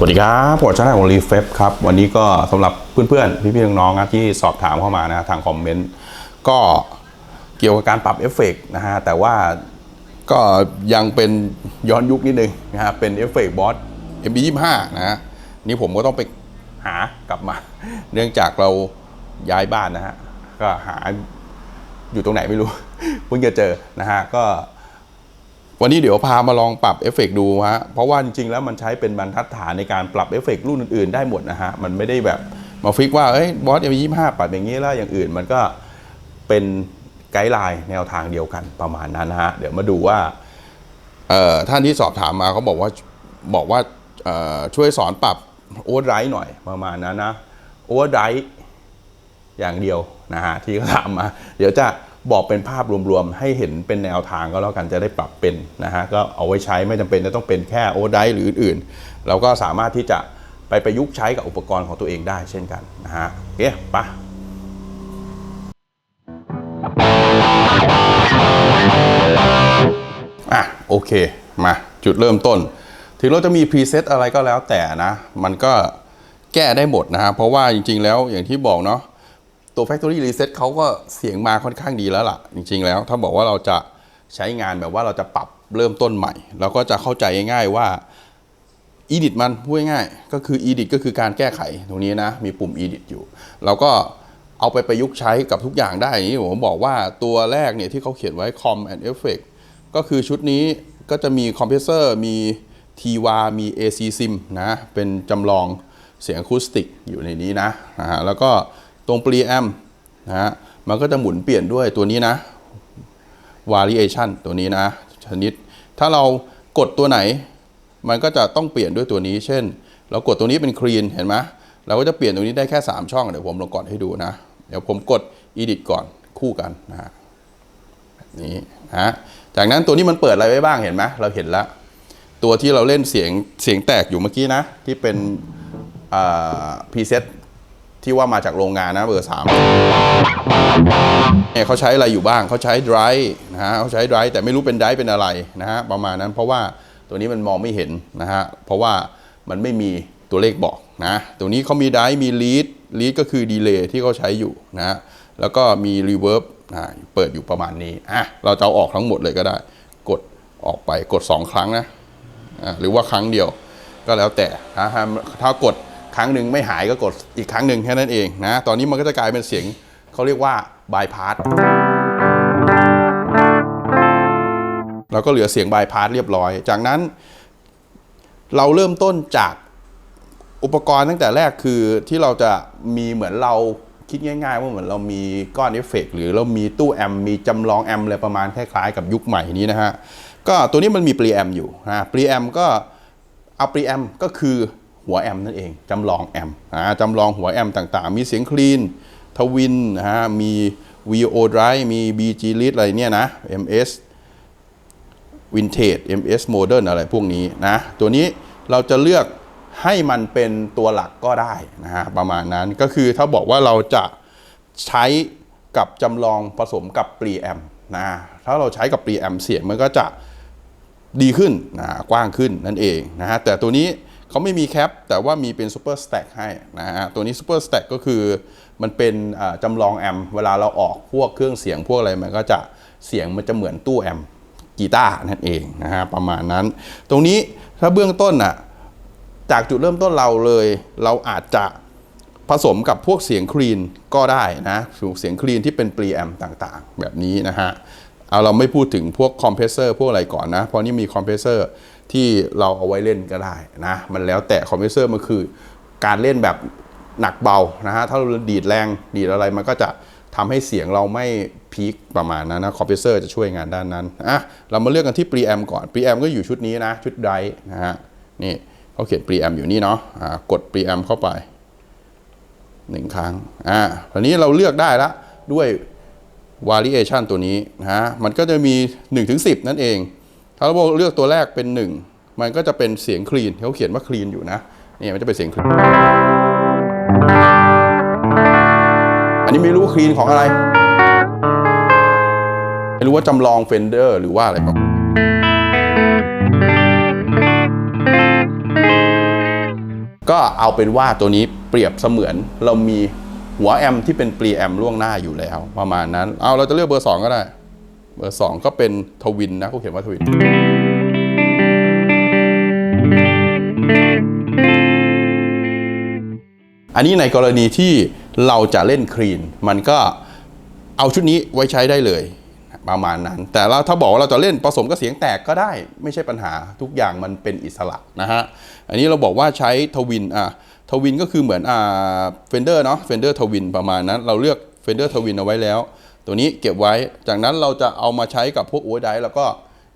สวัสดีครับผมชาแนลของรีเฟฟครับ วันนี้ก็สำหรับเพื่อนๆ พี่ๆ น้องๆนะที่สอบถามเข้ามานะทางคอมเมนต์ ก็เกี่ยวกับการปรับเอฟเฟกต์นะฮะ แต่ว่าก็ยังเป็นย้อนยุคนิดนึงนะฮะ เป็นเอฟเฟกต์บอส MB25 นะฮะ นี่ผมก็ต้องไปหากลับมา เนื่องจากเราย้ายบ้านนะฮะ ก็หาอยู่ตรงไหนไม่รู้ เพิ่งจะเจอนะฮะ ก็ วันนี้เดี๋ยวพามาลองปรับเอฟเฟกต์ดูฮะ เพราะว่าจริงๆแล้วมันใช้เป็นบรรทัดฐานในการปรับเอฟเฟกต์รุ่นอื่นๆ ได้หมดนะฮะ มันไม่ได้แบบมาฟิกว่า เอ้ยบอสเอ็มยี่ห้าปรับอย่างนี้แล้วอย่างอื่น มันก็เป็นไกด์ไลน์แนวทางเดียวกันประมาณนั้นนะฮะ เดี๋ยวมาดูว่าท่านที่สอบถามมาเขาบอกว่าบอกว่าช่วยสอนปรับโอเวอร์ไรหน่อยประมาณนั้นนะโอเวอร์ไรอย่างเดียวนะฮะที่เขาถามมา เดี๋ยวจะ บอกเป็นภาพรวมๆ ให้เห็นเป็นแนวทางก็แล้วกันจะได้ปรับเป็นนะฮะก็เอาไว้ใช้ไม่จำเป็นจะต้องเป็นแค่โอไดหรืออื่นๆเราก็สามารถที่จะไปประยุกต์ใช้กับอุปกรณ์ของตัวเองได้เช่นกันนะฮะโอเคปะอะโอเคมาจุดเริ่มต้น ถึงเราจะมีพรีเซตอะไรก็แล้วแต่นะ มันก็แก้ได้หมดนะฮะเพราะว่าจริงๆแล้วอย่างที่บอกเนาะ ตัว Factory Reset เขาก็เสียงมาค่อนข้างดีแล้วล่ะ จริง ๆ แล้ว ถ้าบอกว่าเราจะใช้งานแบบว่าเราจะปรับเริ่มต้นใหม่ เราก็จะเข้าใจง่ายๆว่า Edit มันพูดง่ายๆก็คือ Edit ก็คือการแก้ไขตรงนี้นะ มีปุ่ม Edit อยู่ เราก็เอาไปประยุกต์ใช้กับทุกอย่างได้นี้ผมบอกว่าตัวแรกเนี่ยที่เขาเขียนไว้ Com and Effect ก็คือชุดนี้ก็จะมีคอมเพรสเซอร์มี TWA มี AC Sim นะ เป็นจำลองเสียงอะคูสติกอยู่ในนี้นะนะฮะแล้วก็ ตรงปรีแอมนะฮะมันก็จะหมุนเปลี่ยนด้วยตัวนี้นะ variation ตัวนี้นะ ชนิด ถ้าเรากดตัวไหน มันก็จะต้องเปลี่ยนด้วยตัวนี้ เช่น เรากดตัวนี้เป็น clean เห็นไหมเราก็จะเปลี่ยนตรงนี้ได้แค่ 3 ช่อง เดี๋ยวผมลองกดให้ดูนะ เดี๋ยวผมกด edit ก่อนคู่กันนะฮะแบบนี้นะฮะจากนั้นตัวนี้มันเปิดอะไรไว้บ้างเห็นไหมเราเห็นแล้ว ตัวที่เราเล่นเสียงเสียงแตกอยู่เมื่อกี้นะ ที่เป็นพรีเซต ที่ว่ามาจากโรงงานนะเบอร์สามเนี่ยเขาใช้อะไรอยู่บ้างเขาใช้ไดรฟ์นะฮะเขาใช้ไดรฟ์แต่ไม่รู้เป็นไดรฟ์เป็นอะไรนะฮะประมาณนั้นเพราะว่าตัวนี้มันมองไม่เห็นนะฮะเพราะว่ามันไม่มีตัวเลขบอกนะตัวนี้เขามีไดรฟ์มีลีดลีดก็คือดีเลย์ที่เขาใช้อยู่นะฮะแล้วก็มีรีเวิร์บเปิดอยู่ประมาณนี้อะเราจะเอาออกทั้งหมดเลยก็ได้ กดออกไปกด 2 ครั้งนะอะหรือว่าครั้งเดียวก็แล้วแต่ฮะถ้ากด ครั้งหนึ่งไม่หายก็กดอีกครั้งหนึ่งแค่นั้นเองนะ ตอนนี้มันก็จะกลายเป็นเสียงเขาเรียกว่าบายพาสเราก็เหลือเสียงบายพาสเรียบร้อย จากนั้น เราเริ่มต้นจากอุปกรณ์ตั้งแต่แรกคือที่เราจะมีเหมือนเราคิดง่ายๆ ว่าเหมือนเรามีก้อนเอฟเฟกต์หรือเรามีตู้แอมมีจำลองแอมป์อะไรประมาณคล้ายๆกับยุคใหม่นี้นะฮะ ก็ตัวนี้มันมีปรีแอมอยู่นะปรีแอมก็เอาปรีแอมก็คือ หัวแอมนั่นเองจำลองแอมจำลองหัวแอมต่างๆ มีเสียงคลีนทวินนะฮะมี VO Drive มี BG Lead อะไรเนี่ยนะ MS Vintage MS Modern อะไรพวกนี้นะ ตัวนี้เราจะเลือกให้มันเป็นตัวหลักก็ได้นะฮะประมาณนั้นก็คือถ้าบอกว่าเราจะใช้กับจำลองผสมกับปรีแอมนะถ้าเราใช้กับปรีแอมเสียงมันก็จะดีขึ้นนะกว้างขึ้นนั่นเองนะฮะแต่ตัวนี้ เขาไม่มีแคปแต่ว่ามีเป็นซูเปอร์สแต็กให้นะฮะตัวนี้ซูเปอร์สแต็กก็คือมันเป็นอ่าจำลองแอมเวลาเราออกพวกเครื่องเสียงพวกอะไรมันก็จะเสียงมันจะเหมือนตู้แอมกีตาร์นั่นเองนะฮะประมาณนั้น ตรงนี้ถ้าเบื้องต้นอะจากจุดเริ่มต้นเราเลย เราอาจจะผสมกับพวกเสียงคลีนก็ได้นะเสียงคลีนที่เป็นปรีแอมต่างๆ แบบนี้นะฮะเอาเราไม่พูดถึงพวกคอมเพรสเซอร์พวกอะไรก่อนนะ เพราะนี่มีคอมเพรสเซอร์ ที่เราเอาไว้เล่นก็ได้นะ มันแล้วแต่คอมเพรสเซอร์มันคือ การเล่นแบบหนักเบานะฮะ ถ้าเราดีดแรงดีดอะไรมันก็จะทำให้เสียงเราไม่พีคประมาณนั้นนะคอมเพรสเซอร์จะช่วยงานด้านนั้นอะเรามาเลือกกันที่ปรีแอมก่อนปรีแอมก็อยู่ชุดนี้นะ ชุดไดนะฮะนี่เขาเขียน preamp อยู่นี่เนาะะกด preamp เข้าไปหนึ่งครั้งอ่าตอนนี้เราเลือกได้ละด้วย variation ตัวนี้นะฮะมันก็จะมี1ถึง10 นั่นเอง ถ้าเราเลือกตัวแรกเป็น 1 มันก็จะเป็นเสียงคลีนเขาเขียนว่าคลีนอยู่นะนี่มันจะเป็นเสียงคลีนอันนี้ไม่รู้คลีนของอะไร ไม่รู้ว่าจำลองเฟนเดอร์หรือว่าอะไรประมาณก็เอาเป็นว่าตัวนี้เปรียบเสมือนเรามีหัวแอมที่เป็นปรีแอมล่วงหน้าอยู่แล้ว ประมาณนั้น เอาเราจะเลือกเบอร์ 2 ก็ได้ เบอร์2ก็เป็นทวินนะเขาเขียนว่าทวินอันนี้ในกรณีที่เราจะเล่นคลีน มันก็เอาชุดนี้ไว้ใช้ได้เลยประมาณนั้น แต่เราถ้าบอกว่าเราจะเล่นผสมกับเสียงแตกก็ได้ ไม่ใช่ปัญหาทุกอย่างมันเป็นอิสระนะฮะอันนี้เราบอกว่าใช้ทวินอะทวินก็คือเหมือนอ่าเฟนเดอร์เนาะเฟนเดอร์ทวินประมาณนั้น เราเลือกเฟนเดอร์ทวินเอาไว้แล้ว ตัวนี้เก็บไว้ จากนั้นเราจะเอามาใช้กับพวกโอเวอร์ไดแล้วก็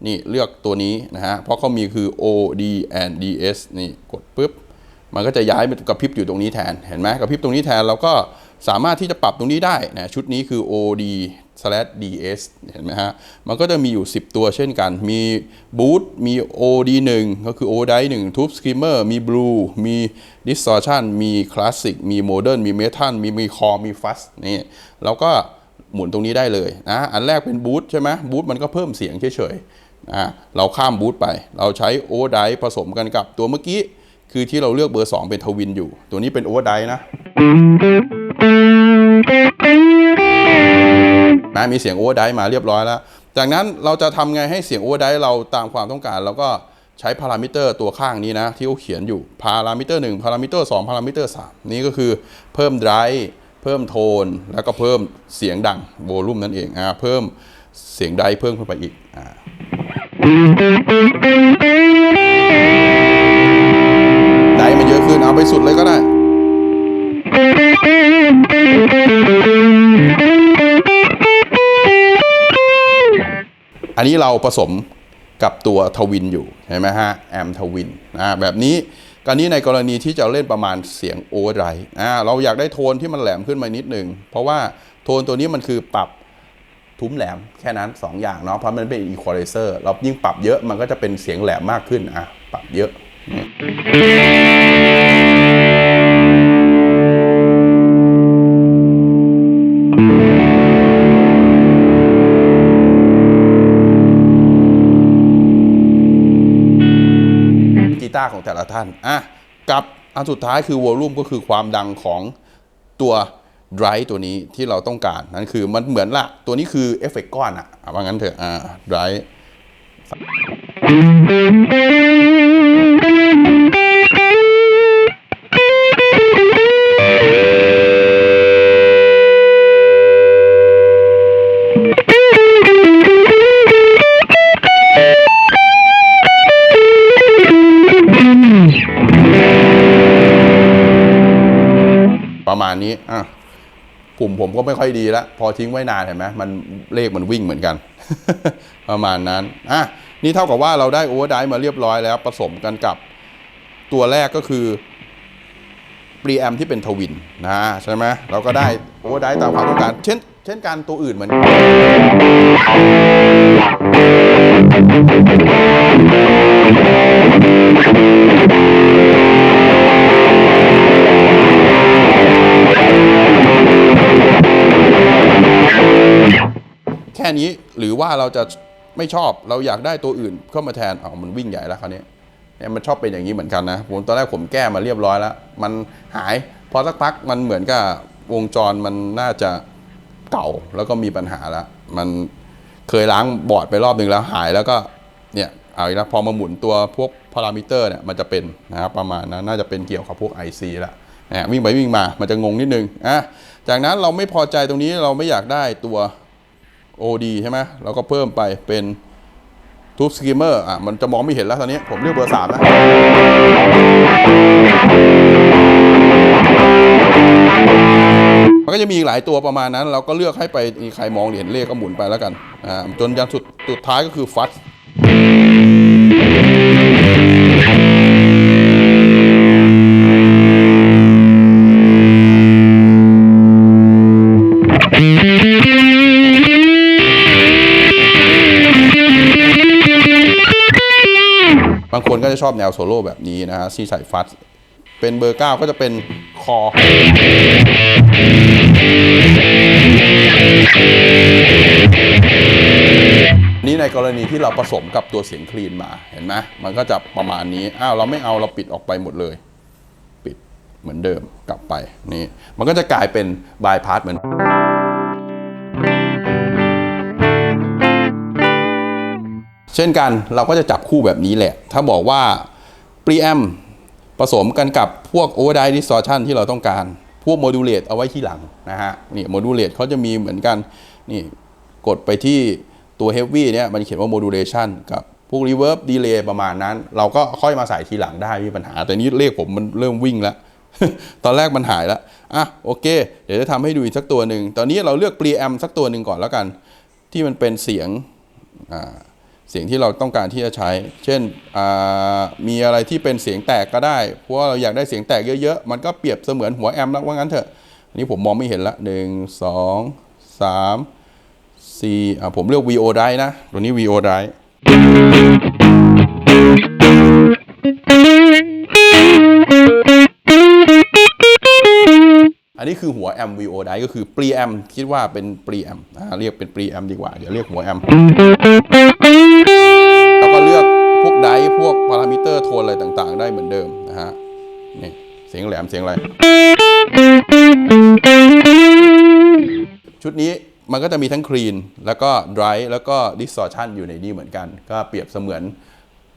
นี่เลือกตัวนี้นะฮะ เพราะเขามีคือ OD and DS นี่กดปุ๊บ มันก็จะย้ายมากระพริบอยู่ตรงนี้แทน เห็นไหมกระพริบตรงนี้แทนเราก็สามารถที่จะปรับตรงนี้ได้นะ ชุดนี้คือ OD DS เห็นไหมฮะ มันก็จะมีอยู่ 10 ตัวเช่นกัน มี Boot มี OD 1ก็คือ o d i 1 Tube Screamer มี Blue มี Distortion มี Classic มี Modern มี Metal มีมี Core มี Fuzz นี่เราก็ หมุนตรงนี้ได้เลยนะอันแรกเป็น Boot ใช่ไหม Boot มันก็เพิ่มเสียงเฉยๆนะเราข้าม Boot ไป เราใช้ o d i ผสมกันกับตัวเมื่อกี้ คือที่เราเลือกเบอร์ 2 เป็นทวินอยู่ ตัวนี้เป็นโอเวอร์ไดนะนะมีเสียงโอเวอร์ไดมาเรียบร้อยแล้ว จากนั้นเราจะทำไงให้เสียงโอเวอร์ไดเราตามความต้องการเราก็ใช้พารามิเตอร์ตัวข้างนี้นะ ที่เขาเขียนอยู่พารามิเตอร์1พารามิเตอร์2พารามิเตอร์3นี่ก็คือเพิ่มไดร เพิ่มโทนแล้วก็เพิ่มเสียงดังโวลูมนั่นเองอ่าเพิ่มเสียงไดรเพิ่มขึ้นไปอีกอ่าได้มันเยอะขึ้นเอาไปสุดเลยก็ได้อันนี้เราผสมกับตัวทวินอยู่ใช่ไหมฮะแอมทวินนะแบบนี้ การนี้ในกรณีที่จะเล่นประมาณเสียงโอเวอร์ไรอ่าเราอยากได้โทนที่มันแหลมขึ้นมานิดหนึ่งเพราะว่าโทนตัวนี้มันคือปรับทุ้มแหลมแค่นั้น 2 อย่างเนาะเพราะมันเป็นอีควอไลเซอร์เรายิ่งปรับเยอะมันก็จะเป็นเสียงแหลมมากขึ้นอะปรับเยอะาของแต่ละท่านอะกับอันสุดท้ายคือวอลลุ่มก็คือความดังของตัวไดรตัวนี้ที่เราต้องการ นั่นคือมันเหมือนละ ตัวนี้คือเอฟเฟกต์ก้อนอะอะว่างั้นเถอะอ่าไดร ณนี้อะปุ่มผมก็ไม่ค่อยดีแล้วพอทิ้งไว้นานเห็นไหมมันเลขมันวิ่งเหมือนกัน ประมาณนั้นอะนี่เท่ากับว่าเราได้โอเวอร์ไดมาเรียบร้อยแล้ว ผสมกันกับตัวแรกก็คือปรีแอมที่เป็นทวินนะใช่ไหมเราก็ได้โอเวอร์ไดตามความต้องการ เช่น เช่นกันตัวอื่นเหมือนกัน ค่นี้หรือว่าเราจะไม่ชอบเราอยากได้ตัวอื่นเข้ามาแทนเอามันวิ่งใหญ่แล้วคราวนี้เนี่ยมันชอบเป็นอย่างนี้เหมือนกันนะผมตอนแรกผมแก้มาเรียบร้อยแล้ว มันหายพอสักพักมันเหมือนกับวงจรมันน่าจะเก่าแล้วก็มีปัญหาแล้วมันเคยล้างบอร์ดไปรอบหนึ่งแล้วหายแล้วก็เนี่ยเอาอีกแล้วพอมาหมุนตัวพวกพารามิเตอร์เนี่ยมันจะเป็นนะครับประมาณนั้นน่าจะเป็นเกี่ยวกับพวก IC ละนะวิ่งไปวิ่งมามันจะงงนิดนึงอะจากนั้นเราไม่พอใจตรงนี้เราไม่อยากได้ตัว OD ใช่ไหมเราก็เพิ่มไปเป็นทูบสกิมเมอร์อะมันจะมองไม่เห็นแล้วตอนนี้ ผมเลือกเบอร์สามนะ มันก็จะมีหลายตัวประมาณนั้น เราก็เลือกให้ไปมีใครมองเห็นเลขก็หมุนไปแล้วกันอ่าจนยันสุดสุดท้ายก็คือฟัส บางคนก็จะชอบแนวโซโล่แบบนี้นะฮะที่ใส่ฟัสเป็นเบอร์ 9 ก็จะเป็นคอ นี่ในกรณีที่เราผสมกับตัวเสียงคลีนมาเห็นไหมมันก็จะประมาณนี้ อ้าวเราไม่เอาเราปิดออกไปหมดเลย ปิดเหมือนเดิมกลับไปนี่มันก็จะกลายเป็นบายพาสเหมือน เช่นกันเราก็จะจับคู่แบบนี้แหละ ถ้าบอกว่า preamp ผสมกันกับพวก overdrive distortion ที่เราต้องการ พวก modulate เอาไว้ที่หลังนะฮะ นี่ modulate เขาจะมีเหมือนกัน นี่กดไปที่ตัว heavy เนี่ยมันเขียนว่า modulation กับพวก reverb delay ประมาณนั้น เราก็ค่อยมาใส่ทีหลังได้ไม่มีปัญหา แต่นี้เลขผมมันเริ่มวิ่งแล้ว ตอนแรกมันหายแล้ว อะโอเค เดี๋ยวจะทำให้ดูอีกสักตัวหนึ่ง ตอนนี้เราเลือก preamp สักตัวหนึ่งก่อนแล้วกัน ที่มันเป็นเสียงอ่า เสียงที่เราต้องการที่จะใช้ เช่นมีอะไรที่เป็นเสียงแตกก็ได้ เพราะว่าเราอยากได้เสียงแตกเยอะๆ มันก็เปรียบเสมือนหัวแอมป์แล้วว่างั้นเถอะ อันนี้ผมมองไม่เห็นละหนึ่งสองสามสี่อ่าผมเลือก VO ได้นะ ตัวนี้ VO ได้ หัวแอม VO ได้ก็คือ pre amp คิดว่าเป็น pre amp อ่าเรียกเป็น pre amp ดีกว่า เดี๋ยวเรียกหัวแอมแล้วก็เลือกพวกไดพวกพารามิเตอร์โทนอะไรต่างๆ ได้เหมือนเดิมนะฮะนี่เสียงแหลมเสียงอะไรชุดนี้มันก็จะมีทั้งคลีนแล้วก็ดรายแล้วก็ดิส t อ r ชันอยู่ในนี้เหมือนกัน ก็เปรียบเสมือน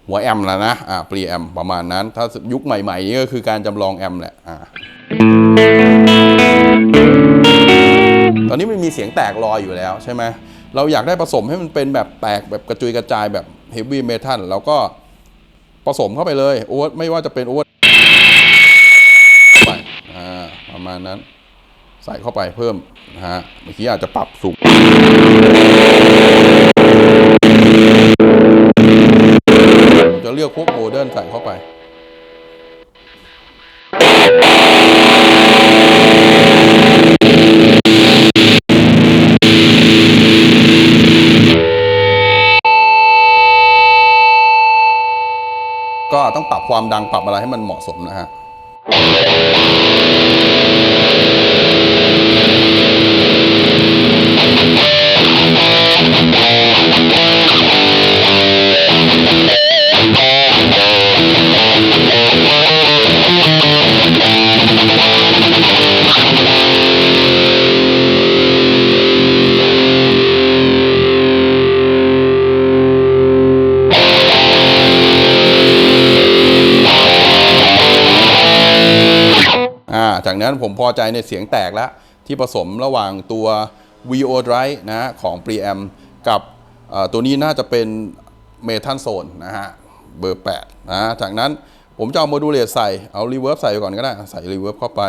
หัวแอมแล้วนะ อ่าปรีแอมประมาณนั้น ถ้ายุคใหม่ๆ นี้ก็คือการจำลองแอมแหละ อ่า ตอนนี้มันมีเสียงแตกลอยอยู่แล้วใช่ไหมเราอยากได้ผสมให้มันเป็นแบบแตกแบบกระจุยกระจายแบบเฮฟวี่เมทัลเราก็ผสมเข้าไปเลยโอเวอร์ไม่ว่าจะเป็นโอเวอร์ไปอ่าประมาณนั้น ใส่เข้าไปเพิ่มนะฮะเมื่อกี้อาจจะปรับสูงจะเลือกพวกโมเดิร์นใส่เข้าไป ต้องปรับความดังปรับอะไรให้มันเหมาะสมนะฮะ จากนั้นผมพอใจในเสียงแตกแล้ว ที่ผสมระหว่างตัว VO Drive นะของ Preamp กับตัวนี้น่าจะเป็น Metal Zone นะฮะเบอร์8นะจากนั้นผมจะเอาโมดูเลตใส่เอา Reverb ใส่ไปก่อนก็ได้ ใส่ Reverb เข้าไป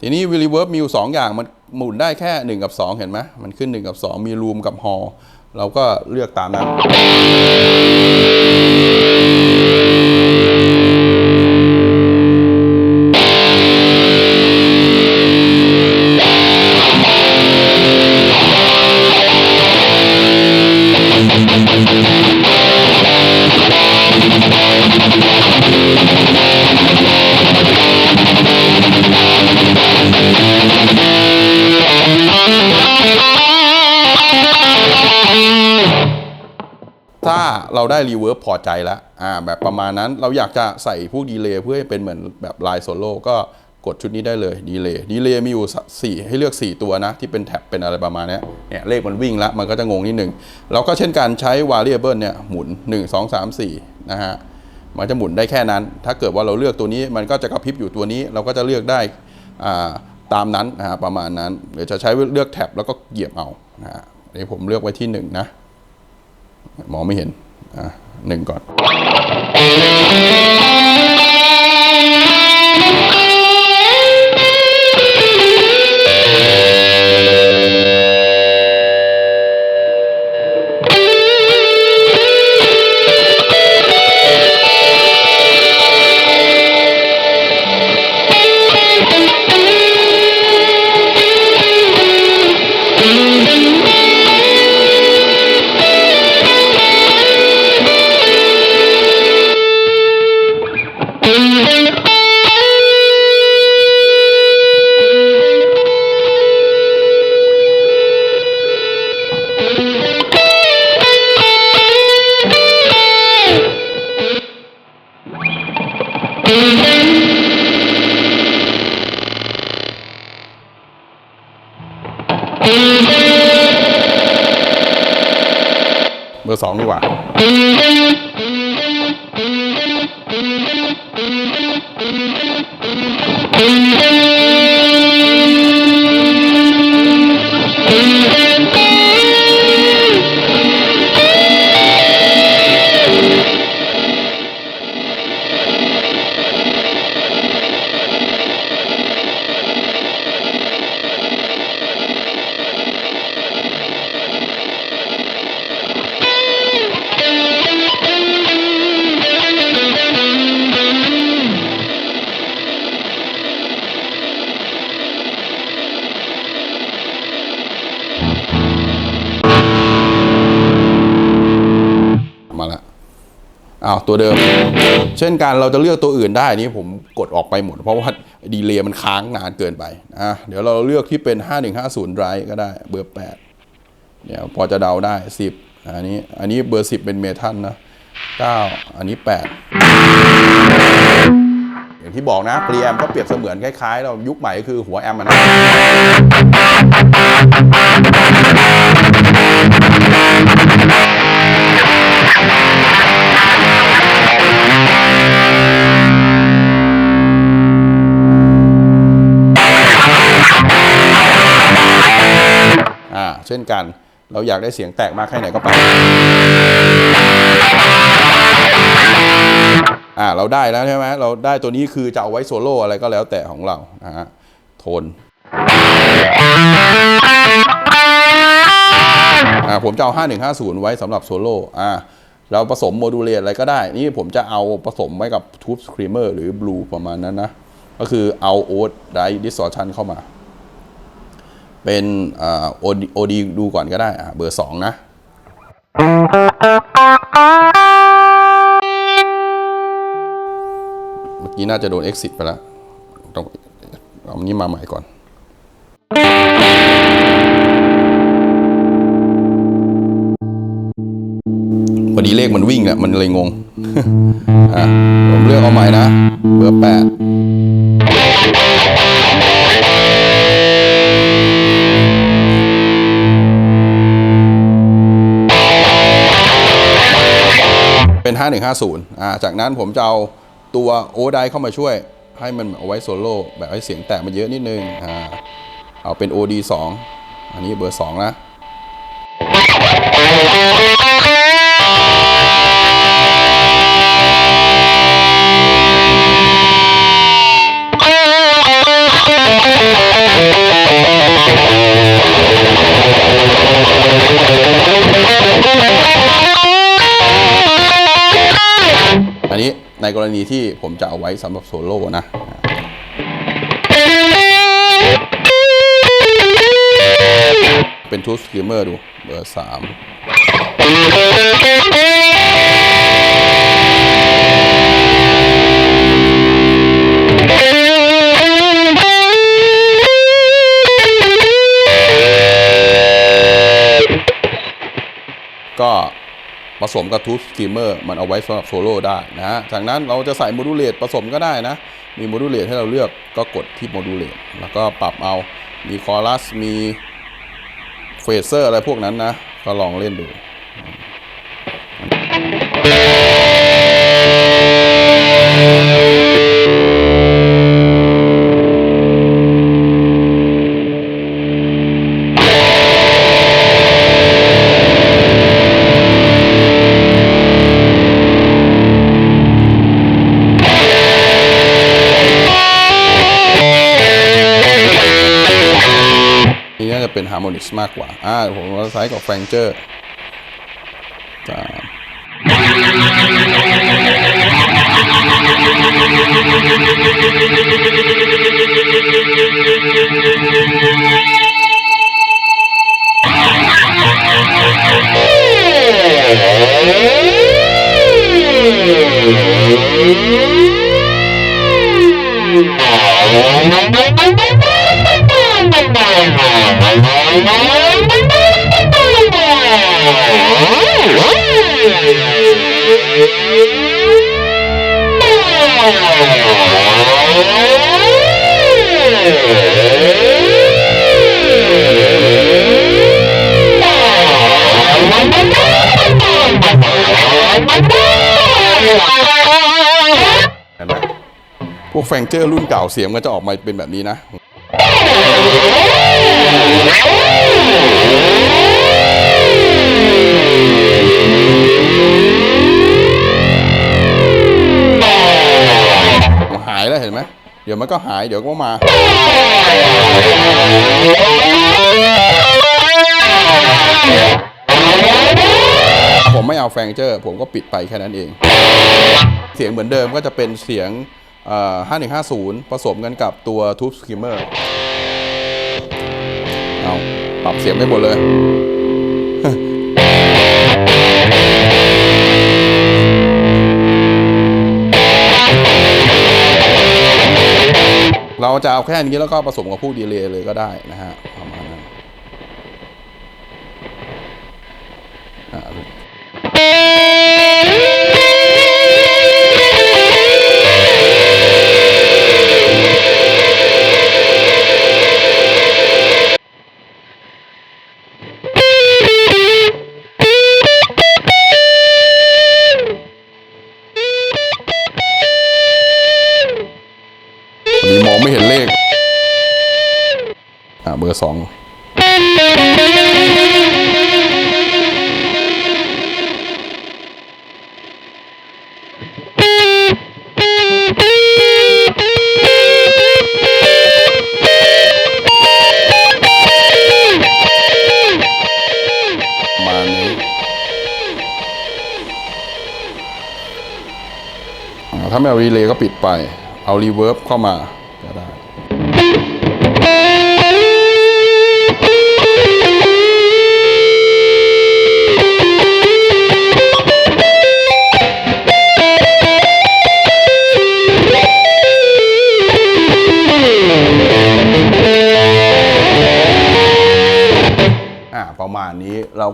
ทีนี้ Reverb มีอยู่2อย่างมันหมุนได้แค่ 1 กับ 2 เห็นไหมมันขึ้น 1 กับ 2 มี Room กับ Hall เราก็เลือกตามนั้น ได้รีเวิร์บพอใจแล้วอ่าแบบประมาณนั้นเราอยากจะใส่พวกดีเลย์เพื่อให้เป็นเหมือนแบบลายโซโล่ก็กดชุดนี้ได้เลยดีเลย์ดีเลย์มีอยู่สี่ให้เลือก 4 ตัวนะ ที่เป็นแท็บเป็นอะไรประมาณนี้เนี่ยเลขมันวิ่งแล้วมันก็จะงงนิดนึงเราก็เช่นการใช้ variable เนี่ยหมุน 1 2 3 4 นะฮะ มันจะหมุนได้แค่นั้น ถ้าเกิดว่าเราเลือกตัวนี้มันก็จะกระพริบอยู่ตัวนี้ เราก็จะเลือกได้อ่าตามนั้นนะฮะประมาณนั้นเดี๋ยวจะใช้เลือกแท็บแล้วก็เหยียบเอานะฮะนนี้ผมเลือกไว้ที่ 1 นะ มองไม่เห็น หนึ่งก่อน เดิม เช่นกันเราจะเลือกตัวอื่นได้นี่ผมกดออกไปหมด เพราะว่าดีเลย์มันค้างนานเกินไปนะเดี๋ยวเราเลือกที่เป็น 5150 drive ก็ได้เบอร์8เดี๋ยวพอจะเดาได้ 10 อันนี้อันนี้เบอร์ 10 เป็นเมทัลนะ 9 อันนี้ 8 อย่างที่บอกนะพรีแอมก็เปรียบเสมือนคล้ายๆ เรายุคใหม่ก็คือหัวแอมนะ เช่นกัน เราอยากได้เสียงแตกมากแค่ไหนก็ไปอ่าเราได้แล้วใช่ไหมเราได้ตัวนี้คือจะเอาไว้โซโล่อะไรก็แล้วแต่ของเรานะฮะโทนอ่าผมจะเอา 5150 ไว้สำหรับโซโล่อ่าเราผสมโมดูเลตอะไรก็ได้ นี่ผมจะเอาผสมไว้กับทูบสครีมเมอร์หรือบลูประมาณนั้นนะ ก็คือเอาโอ๊ตไดดิส o r ชันเข้ามา เป็นโอดีดูก่อนก็ได้เบอร์สองนะ เมื่อกี้น่าจะโดน Exit ไปแล้วต้องเอานี้มาใหม่ก่อน พอดีเลขมันวิ่งเนี่ยมันเลยงง อะผมเลือกเอาใหม่นะ เบอร์แปด เป็น 5150อ่าจากนั้นผมจะเอาตัวโอไดเข้ามาช่วย ให้มันเอาไว้โซโล่แบบให้เสียงแตกมันเยอะนิดนึงอ่าเอาเป็น OD 2 อันนี้เบอร์ 2 นะ กรณีที่ผมจะเอาไว้สำหรับโซโล่นะเป็นทูสกิมเมอร์ดูเบอร์สาม ผสมกับทูสกิมเมอร์มันเอาไว้สำหรับโซโล่ได้นะฮะจากนั้นเราจะใส่โมดูลเลตผสมก็ได้นะ มีโมดูลเลตให้เราเลือกก็กดที่โมดูลเลตแล้วก็ปรับเอามีคอรัสมีเฟเซอร์อะไรพวกนั้นนะ ก็ลองเล่นดู ร์โมนิสมากกว่า อ่า ผมว่าไซกับแฟงเจอร์จ้าเพวกแฟงเจอร์รุ่นเก่าเสียงก็จะออกมาเป็นแบบนี้นะ หายแล้วเห็นไหม เดี๋ยวมันก็หายเดี๋ยวก็มาผมไม่เอาแฟงเจอร์ ผมก็ปิดไปแค่นั้นเอง เสียงเหมือนเดิมก็จะเป็นเสียง 5150 ผสมกันกับตัว Tube Screamer เอาปรับเสียงไม่หมดเลย เราจะเอาแค่นี้แล้วก็ผสมกับพวกดีเลย์เลยก็ได้นะฮะประมาณนั้นอ่า อร์สองประมาณนี้อ่าถ้าไม่เอารีเลย์ก็ปิดไป เอารีเวิร์บเข้ามา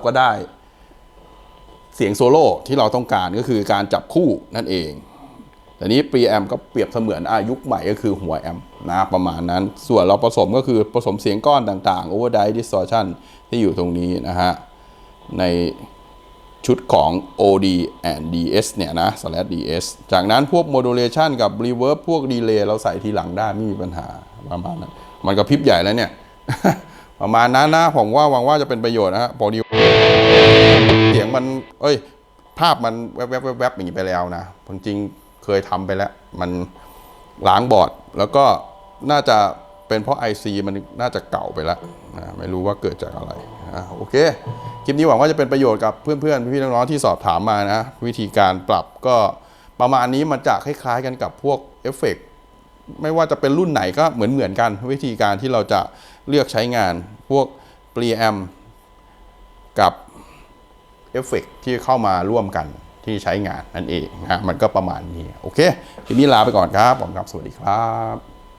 ก็ได้เสียงโซโล่ที่เราต้องการก็คือการจับคู่นั่นเองแต่นี้ปรีแอมก็เปรียบเสมือนอายุคใหม่ก็คือหัวแอมนะประมาณนั้น ส่วนเราผสมก็คือผสมเสียงก้อนต่างๆ Overdrive Distortion ที่อยู่ตรงนี้นะฮะ ในชุดของ OD and DS เนี่ยนะ slash DS จากนั้นพวก modulation กับ reverb พวก delay เราใส่ทีหลังได้ไม่มีปัญหาประมาณนั้น มันก็พริบใหญ่แล้วเนี่ย ประมาณนั้นนะผมว่าหวังว่าจะเป็นประโยชน์นะฮะพอดี เสียงมัน เอ้ย ภาพมันแวบแวบแวบแวบอย่างนี้ไปแล้วนะผมจริงเคยทำไปแล้ว มันล้างบอร์ด แล้วก็น่าจะเป็นเพราะ IC มันน่าจะเก่าไปแล้วนะไม่รู้ว่าเกิดจากอะไรนะโอเค คลิปนี้หวังว่าจะเป็นประโยชน์กับเพื่อนๆ พี่ๆน้องๆที่สอบถามมานะ วิธีการปรับก็ประมาณนี้มันจะคล้ายๆกันกับพวกเอฟเฟกต์ไม่ว่าจะเป็นรุ่นไหนก็เหมือนเหมือนๆกัน วิธีการที่เราจะเลือกใช้งานพวกปรีแอมกับ เอฟเฟกต์ที่เข้ามาร่วมกันที่ใช้งานนั่นเองนะมันก็ประมาณนี้ โอเค ทีนี้ลาไปก่อนครับผมครับ สวัสดีครับ